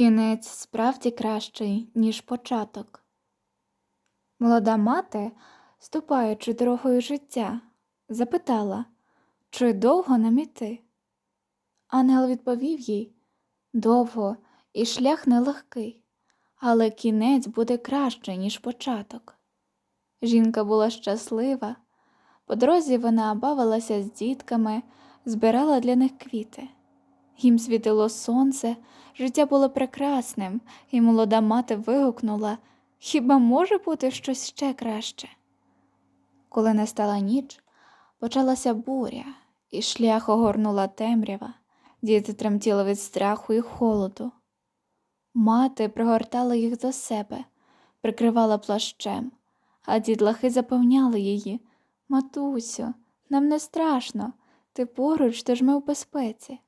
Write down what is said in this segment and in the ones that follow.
Кінець справді кращий, ніж початок. Молода мати, ступаючи дорогою життя, запитала, чи довго нам іти. Ангел відповів їй довго і шлях нелегкий, але кінець буде кращий, ніж початок. Жінка була щаслива. По дорозі вона бавилася з дітками, збирала для них квіти. Їм світило сонце, життя було прекрасним, і молода мати вигукнула Хіба може бути щось ще краще? Коли настала ніч, почалася буря, і шлях огорнула темрява, діти тремтіли від страху і холоду. Мати пригортала їх до себе, прикривала плащем, а дітлахи запевняли її Матусю, нам не страшно, ти поруч, тож ми в безпеці.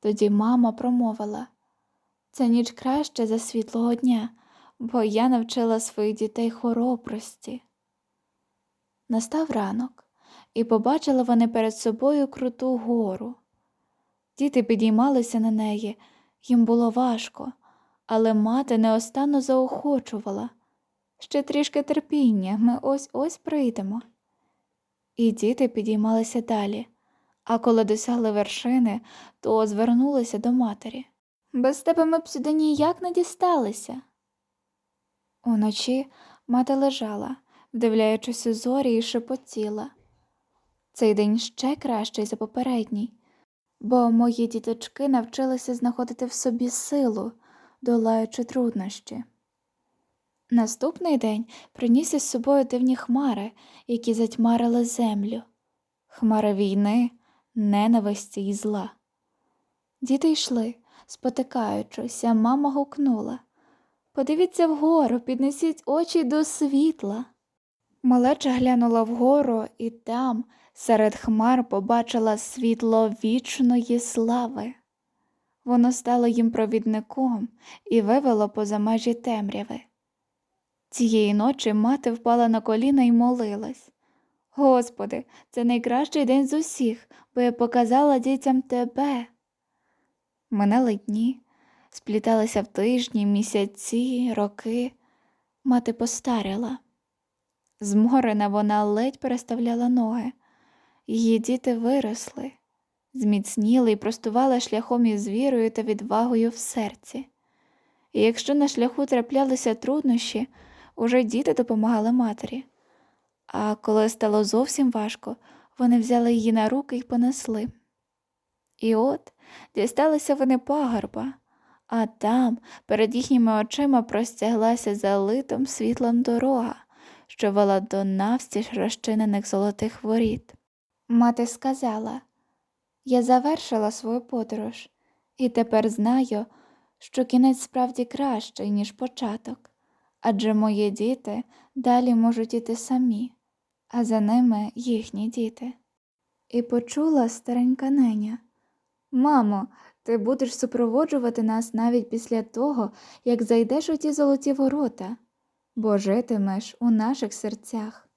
Тоді мама промовила Ця ніч краще за світлого дня, бо я навчила своїх дітей хоробрості. Настав ранок, і побачили вони перед собою круту гору. Діти підіймалися на неї, їм було важко, але мати неостанно заохочувала. Ще трішки терпіння, ми ось ось прийдемо. І діти підіймалися далі, а коли досягли вершини, то звернулися до матері. Без тебе ми б сюди ніяк не дісталися. Уночі мати лежала, вдивляючись у зорі і шепотіла. Цей день ще кращий за попередній, бо мої діточки навчилися знаходити в собі силу, долаючи труднощі. Наступний день приніс із собою дивні хмари, які затьмарили землю, хмари війни, ненависті і зла. Діти йшли, спотикаючись, а мама гукнула Подивіться вгору, піднесіть очі до світла. Малеча глянула вгору і там, серед хмар, побачила світло вічної слави. Воно стало їм провідником і вивело поза межі темряви. Цієї ночі мати впала на коліна і молилась. Господи, це найкращий день з усіх, бо я показала дітям тебе. Минали дні, спліталися в тижні, місяці, роки. Мати постаріла. Зморена вона ледь переставляла ноги. Її діти виросли, зміцніли і простували шляхом із вірою та відвагою в серці. І якщо на шляху траплялися труднощі, уже діти допомагали матері. А коли стало зовсім важко, вони взяли її на руки і понесли. І от дісталися вони пагорба, а там перед їхніми очима простяглася залитим світлом дорога, що вела до навстіж розчинених золотих воріт. Мати сказала Я завершила свою подорож, і тепер знаю, що кінець справді кращий, ніж початок, адже мої діти далі можуть іти самі, а за ними їхні діти. І почула старенька неня. Мамо, ти будеш супроводжувати нас навіть після того, як зайдеш у ті золоті ворота, бо житимеш у наших серцях.